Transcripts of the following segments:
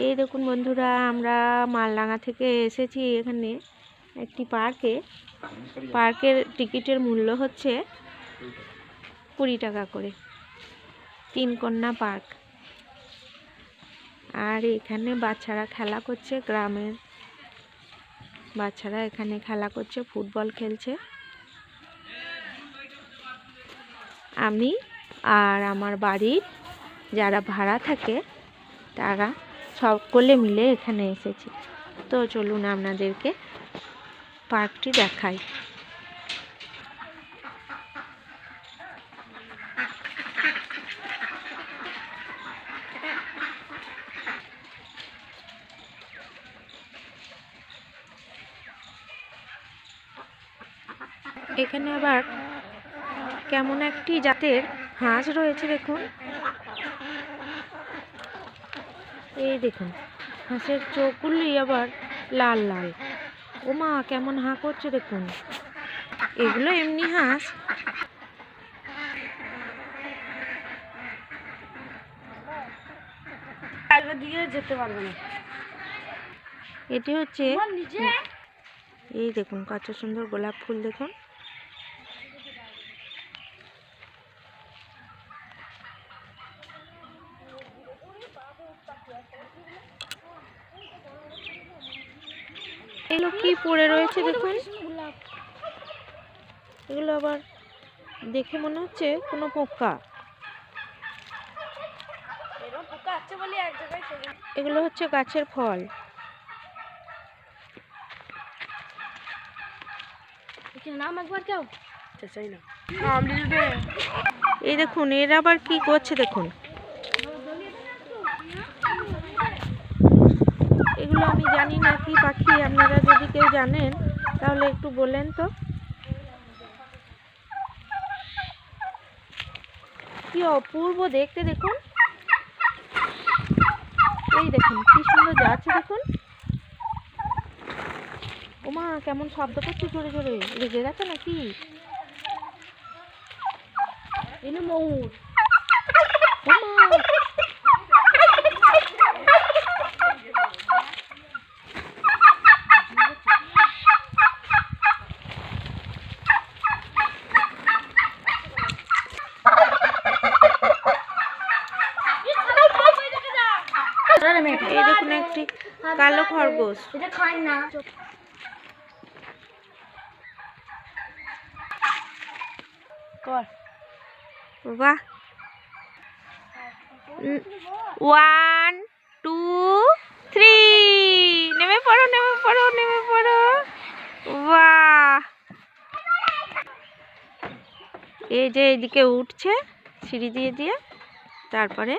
এই দেখুন বন্ধুরা, আমরা মালডাঙ্গা থেকে এসেছি এখানে একটি পার্কে। পার্কের টিকিটের মূল্য হচ্ছে কুড়ি টাকা করে। তিন কন্যা পার্ক। আর এখানে বাচ্চারা খেলা করছে গ্রামের বাচ্চারা এখানে খেলা করছে, ফুটবল খেলছে। আমি আর আমার বাড়ির যারা ভাড়া থাকে, তারা সকলে মিলে এখানে এসেছি। তো চলুন আপনাদেরকে পার্কটি দেখাই। এখানে আবার কেমন একটি জাতের হাঁস রয়েছে দেখুন। এই দেখুন হাঁসের চোখগুলি আবার লাল লাল। ওমা কেমন হাঁ করছে দেখুন। এগুলো এমনি হাঁস। দিয়ে যেতে পারবে না। এটি হচ্ছে এই দেখুন কত সুন্দর গোলাপ ফুল দেখুন। এগুলো কি পড়ে রয়েছে দেখুন। এগুলো আবার দেখে মনে হচ্ছে কোনো পোকা। এগুলো হচ্ছে গাছের ফল। নাম একবার এই দেখুন, এরা আবার কি করছে দেখুন। এগুলো আমি জানি না, কি পাখি আপনারা যদি কেউ জানেন, তাহলে একটু বলেন তো। কি অপূর্ব দেখতে দেখুন। এই দেখুন, কি সুন্দর যাচ্ছে দেখুন। ওমা, কেমন শব্দ করছে জোরে জোরে, রেগে গেছে নাকি? এনে ময়ূর ওমা এই দেখুন একটি কালো খরগোশ। এটা খাই না। কর। বাহ। ওয়ান টু থ্রি নেমে পড়ো নেমে পড়ো নেমে পড়ো। বাহ। এই যে এইদিকে উঠছে সিঁড়ি দিয়ে দিয়ে তারপরে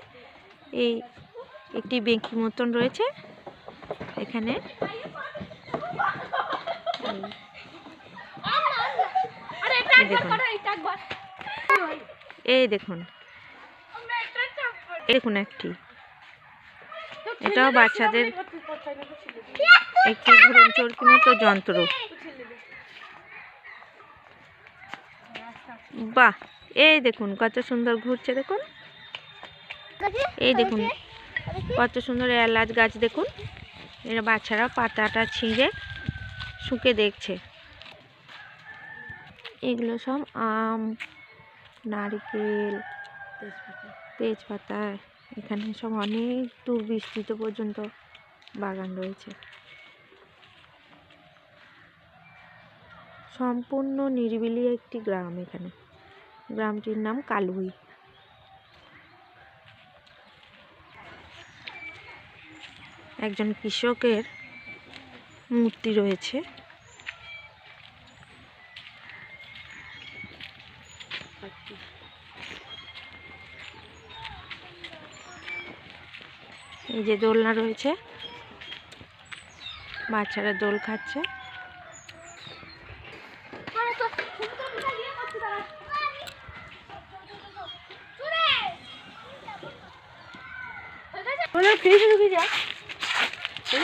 এই একটি বেঁকি মতন রয়েছে। এখানে এই দেখুন। দেখুন একটি। এটাও বাচ্চাদের একটি ঘুরন চরকি মতো যন্ত্র। বাহ! এই দেখুন, কত সুন্দর ঘুরছে, দেখুন। এই দেখুন। কত সুন্দর এলাচ গাছ দেখুন। এরা বাচ্চারা পাতাটা ছিঁড়ে শুকে দেখছে। এগুলো সব আম, নারকেল, তেজপাতা, এখানে সব অনেক দূর বিস্তৃত পর্যন্ত বাগান রয়েছে। সম্পূর্ণ নিরিবিলি একটি গ্রাম এখানে। গ্রামটির নাম কালুই। একজন কৃষকের মূর্তি রয়েছে। এই যে দোলনা রয়েছে। বাচ্চারা দোল খাচ্ছে। বলে ফ্রিজে ঢুকে যা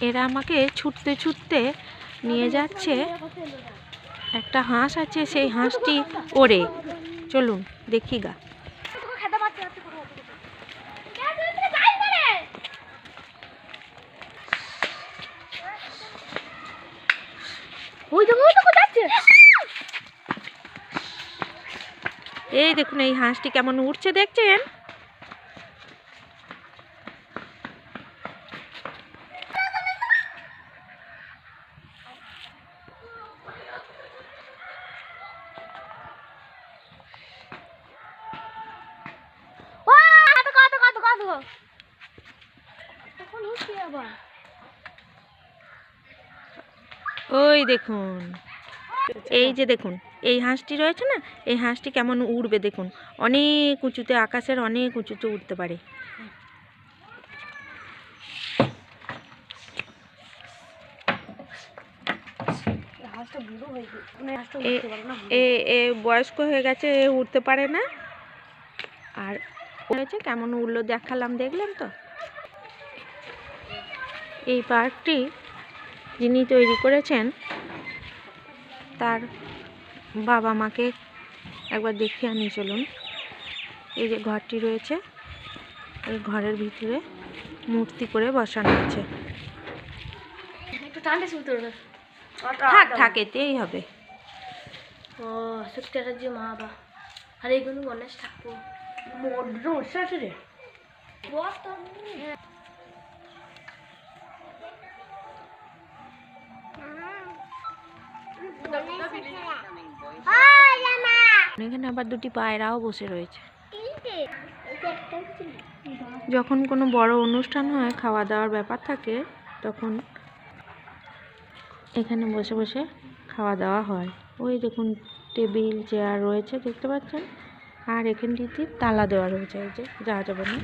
এরা আমাকে ছুটতে ছুটতে নিয়ে যাচ্ছে। একটা হাঁস আছে, সেই হাঁসটি ওড়ে। চলুন, দেখি গা। ওই যাচ্ছে। এই দেখুন এই হাঁসটি কেমন উঠছে দেখছেন? ও কত কত কত কত তখন উঠছে আবার ওই দেখুন। এই যে দেখুন, এই হাঁসটি রয়েছে না? এই হাঁসটি কেমন উড়বে দেখুন। অনেক উঁচুতে, আকাশের অনেক উঁচুতে উঠতে পারে। এ বয়স্ক হয়ে গেছে, এ উঠতে পারে না। আর হয়েছে কেমন উড়লো দেখালাম, দেখলেন তো? এই পার্কটি যিনি তৈরি করেছেন তার বাবা মাকে একবার দেখে আনি চলুন। এই যে ঘরটি রয়েছে এই ঘরের ভিতরে মূর্তি করে বসানো আছে। থাক থাক এতেই হবে। ও সত্যি মা বাবা। আর এইগুলো গণেশ ঠাকুর। মধ্যে আছে রে। এখানে আবার দুটি পায়রাও বসে রয়েছে। যখন কোনো বড় অনুষ্ঠান হয় খাওয়া দাওয়ার ব্যাপার থাকে তখন এখানে বসে বসে খাওয়া দাওয়া হয়। ওই দেখুন টেবিল চেয়ার রয়েছে দেখতে পাচ্ছেন? আর এখানটিতে তালা দেওয়া রয়েছে এই যে যাওয়া যাবে না।